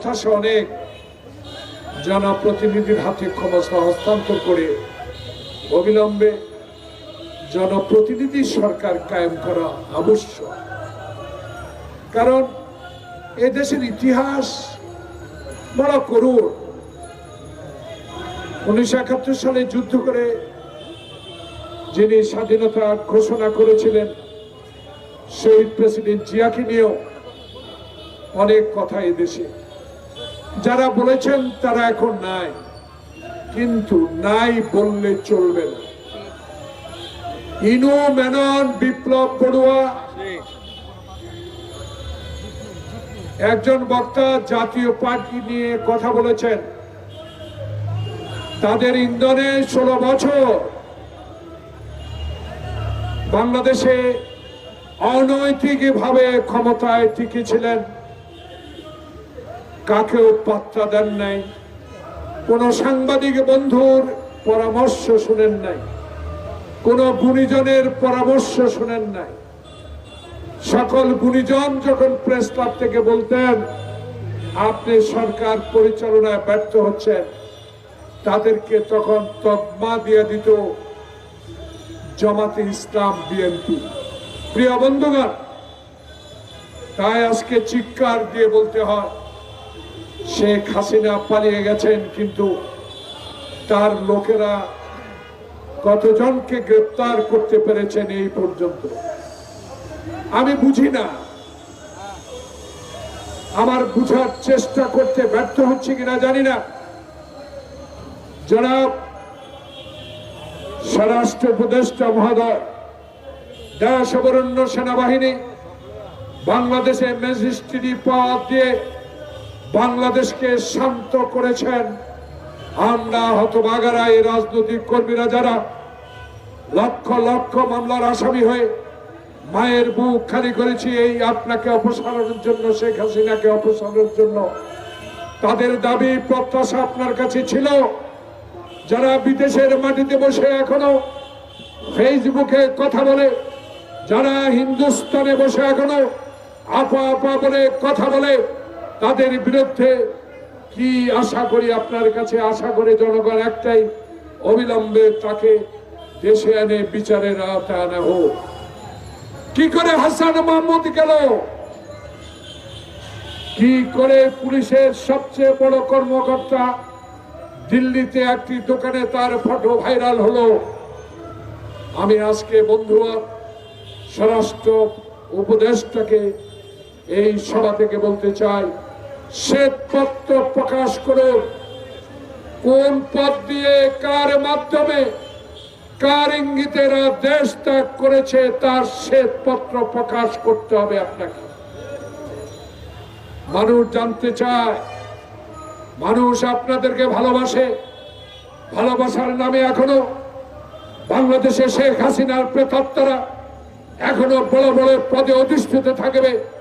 প্রত্যাশা অনেক জনপ্রতিনিধির হাতে ক্ষমতা হস্তান্তর করে অবিলম্বে জনপ্রতিনিধি সরকার কায়েম করা আবশ্যক। কারণ এ দেশের ইতিহাস বড় করুণ। উনিশশো একাত্তর সালে যুদ্ধ করে যিনি স্বাধীনতা ঘোষণা করেছিলেন, শহীদ প্রেসিডেন্ট জিয়াকে নিয়েও অনেক কথা দেশে। যারা বলেছেন তারা এখন নাই, কিন্তু নাই বললে চলবে না। ইনু মেনন বিপ্লব বড়ুয়া একজন বক্তা জাতীয় পার্টি নিয়ে কথা বলেছেন। তাদের ইন্ধনে ষোলো বছর। বাংলাদেশে অনৈতিকভাবে ক্ষমতায় টিকে ছিলেন কাকেও পাত্তা দেন নাই। কোন সাংবাদিক বন্ধুর পরামর্শ শুনেন নাই। কোন গুণীজনের পরামর্শ শুনেন নাই। সকল গুণীজন যখন প্রেস ক্লাব থেকে বলতেন, আপনি সরকার পরিচালনায় ব্যর্থ হচ্ছেন। তাদেরকে তখন তকমা দিয়ে দিত জমাতে ইসলাম বিএনপি। প্রিয় বন্ধুগণ, তাই আজকে চিৎকার দিয়ে বলতে হয় শেখ হাসিনা পালিয়ে গেছেন, কিন্তু তার লোকেরা কতজনকে গ্রেপ্তার করতে পেরেছেন এই পর্যন্ত? আমি বুঝি না। আমার বুঝার চেষ্টা করতে ব্যর্থ হচ্ছে কিনা জানি না। জনাব স্বরাষ্ট্র উপদেষ্টা মহোদয় দেশবরণ্য সেনাবাহিনী, বাংলাদেশে ম্যাজিস্ট্রেটি পদ দিয়ে বাংলাদেশকে শান্ত করেছেন। আমরা হতবাগারা এই রাজনৈতিক কর্মীরা যারা লক্ষ লক্ষ মামলার আসামি হয়ে মায়ের বুক খালি করেছি এই আপনাকে অপসারণের জন্য, শেখ হাসিনাকে অপসারণের জন্য। তাদের দাবি, প্রত্যাশা আপনার কাছে ছিল। যারা বিদেশের মাটিতে বসে এখনও ফেসবুকে কথা বলে, যারা হিন্দুস্তানে বসে এখনও আপা আপা বলে কথা বলে তাদের বিরুদ্ধে কি আশা করি আপনার কাছে আশা করে জনগণ একটাই, অবিলম্বে তাকে দেশে এনে বিচারের আওতায় আনা হোক। কি করে হাসান মাহমুদ গেল? কি করে পুলিশের সবচেয়ে বড় কর্মকর্তা দিল্লিতে একটি দোকানে তার ফটো ভাইরাল হলো? আমি আজকে বন্ধুরা স্বরাষ্ট্র উপদেশটাকে এই সভা থেকে বলতে চাই। শ্বেতপত্র প্রকাশ করুন কোন পথ দিয়ে, কার মাধ্যমে, কার ইঙ্গিতেরা দেশ ত্যাগ করেছে, তার শ্বেতপত্র প্রকাশ করতে হবে আপনাকে। মানুষ জানতে চায়, মানুষ আপনাদেরকে ভালোবাসে। ভালোবাসার নামে এখনও বাংলাদেশে শেখ হাসিনার প্রেতাত্মারা এখনও বড় বড় পদে অধিষ্ঠিত থাকবে।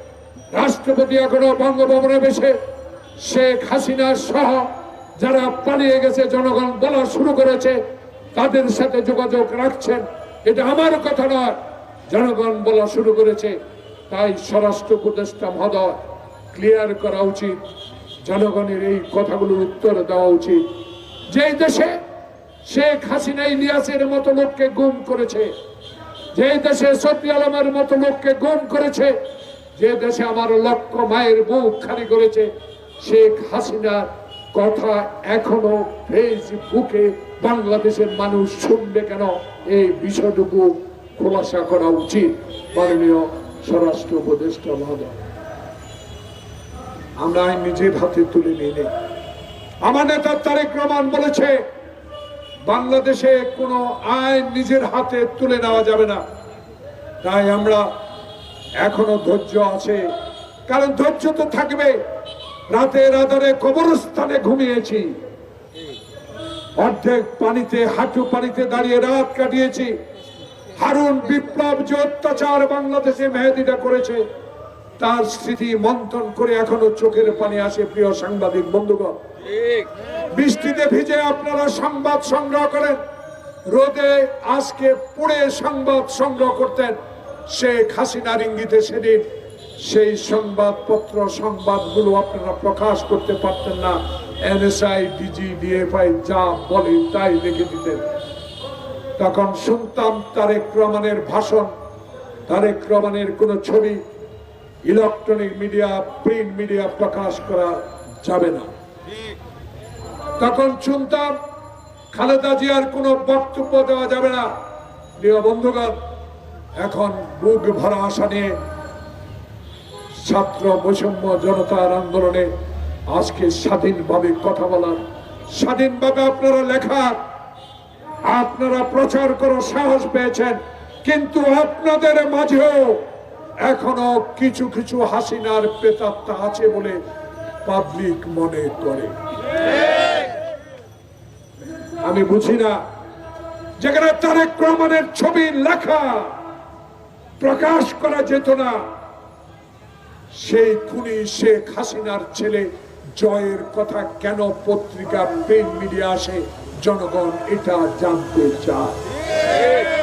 রাষ্ট্রপতি এখনও বঙ্গভবনে বসে, শেখ হাসিনা সহ যারা পালিয়ে গেছে, জনগণ বলা শুরু করেছে, তাদের সাথে যোগাযোগ রাখছেন। এটা আমার কথা নয়, জনগণ বলা শুরু করেছে। তাই স্বরাষ্ট্র উপদেষ্টা মহোদয় ক্লিয়ার করা উচিত, জনগণের এই কথাগুলোর উত্তর দেওয়া উচিত। যেই দেশে শেখ হাসিনা ইলিয়াসের মতো লোককে গুম করেছে যে দেশে সত্যি আলমের মতো লোককে গুম করেছে যে দেশে আমার লক্ষ মায়ের বুক খালি করেছে, শেখ হাসিনার কথা এখনও ফেসবুকে বাংলাদেশের মানুষ শুনবে কেন? এই বিষয়টুকু খোলাসা করা উচিত, মাননীয় স্বরাষ্ট্র উপদেষ্টা মহোদয়। আমরা আইন নিজের হাতে তুলে নিয়ে আমার নেতা তারেক রহমান বলেছে, বাংলাদেশে কোনো আইন নিজের হাতে তুলে নেওয়া যাবে না। তাই আমরা এখনও ধৈর্য আছে। কারণ ধৈর্য তো থাকবে। রাতের আধারে কবরস্থানে ঘুমিয়েছি। অর্ধেক পানিতে হাঁটু পানিতে দাঁড়িয়ে রাত কাটিয়েছি। হারুন বিপ্লব যে অত্যাচার বাংলাদেশে মেহেদিটা করেছে তার স্মৃতি মন্থন করে এখনও চোখের পানি আসে প্রিয় সাংবাদিক বন্ধুগণ। বৃষ্টিতে ভিজে আপনারা সংবাদ সংগ্রহ করেন। রোদে আজকে পুড়ে সংবাদ সংগ্রহ করতেন। শেখ হাসিনার ইঙ্গিতে সেদিন সেই সংবাদপত্র, সংবাদগুলো আপনারা প্রকাশ করতে পারতেন না। এনএসআই, ডিজি, ডিএফআই যা বলে তাই লিখে দিতেন। তখন শুনতাম তারেক রহমানের ভাষণ। তারেক রহমানের কোনো ছবি ইলেকট্রনিক মিডিয়া, প্রিন্ট মিডিয়া প্রকাশ করা যাবে না। তখন শুনতাম খালেদা জিয়ার কোনো বক্তব্য দেওয়া যাবে না। প্রিয় বন্ধুগণ এখন বুক ভরা আশা নিয়ে ছাত্র বৈষম্য জনতার আন্দোলনে আজকে স্বাধীনভাবে কথা বলার, স্বাধীনভাবে আপনারা লেখার, আপনারা প্রচার করার সাহস পেয়েছেন। কিন্তু আপনাদের মাঝেও এখনও কিছু কিছু হাসিনার প্রেতাত্মা আছে বলে পাবলিক মনে করে। আমি বুঝি না, যেখানে তারেক রহমানের ছবি লেখা প্রকাশ করা যেত না। সেই খুনি শেখ হাসিনার ছেলে জয়ের কথা কেন পত্রিকা, প্রিন্ট মিডিয়া আসে? জনগণ এটা জানতে চায়।